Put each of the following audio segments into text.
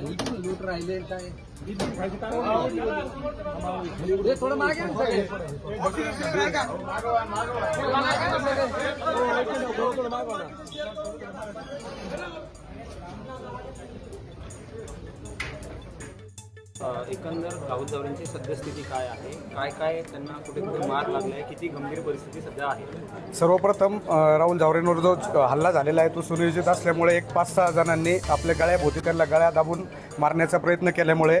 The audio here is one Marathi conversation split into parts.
इकडून लूट राहिले काय हे थोडं मागे आहे ना सगळे. मागे आहे ना एकंदर राहुल जावरेंची सद्यस्थिती काय आहे? काय काय त्यांना कुठे कुठे मार लागलाय? किती गंभीर परिस्थिती सध्या आहे? सर्वप्रथम राहुल जावरेंवर जो हल्ला झालेला आहे तो सुनियोजित असल्यामुळे एक पाच सहा जणांनी आपल्या गळ्याभोवती त्यांना गळ्या दाबून मारण्याचा प्रयत्न केल्यामुळे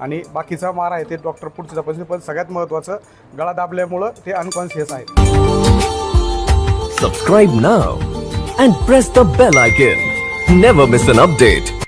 आणि बाकीचा मार आहे ते डॉक्टर पुढचे तपासणी पण सगळ्यात महत्त्वाचं गळा दाबल्यामुळं ते अनकॉन्शियस आहे subscribe now and press the bell icon never miss an update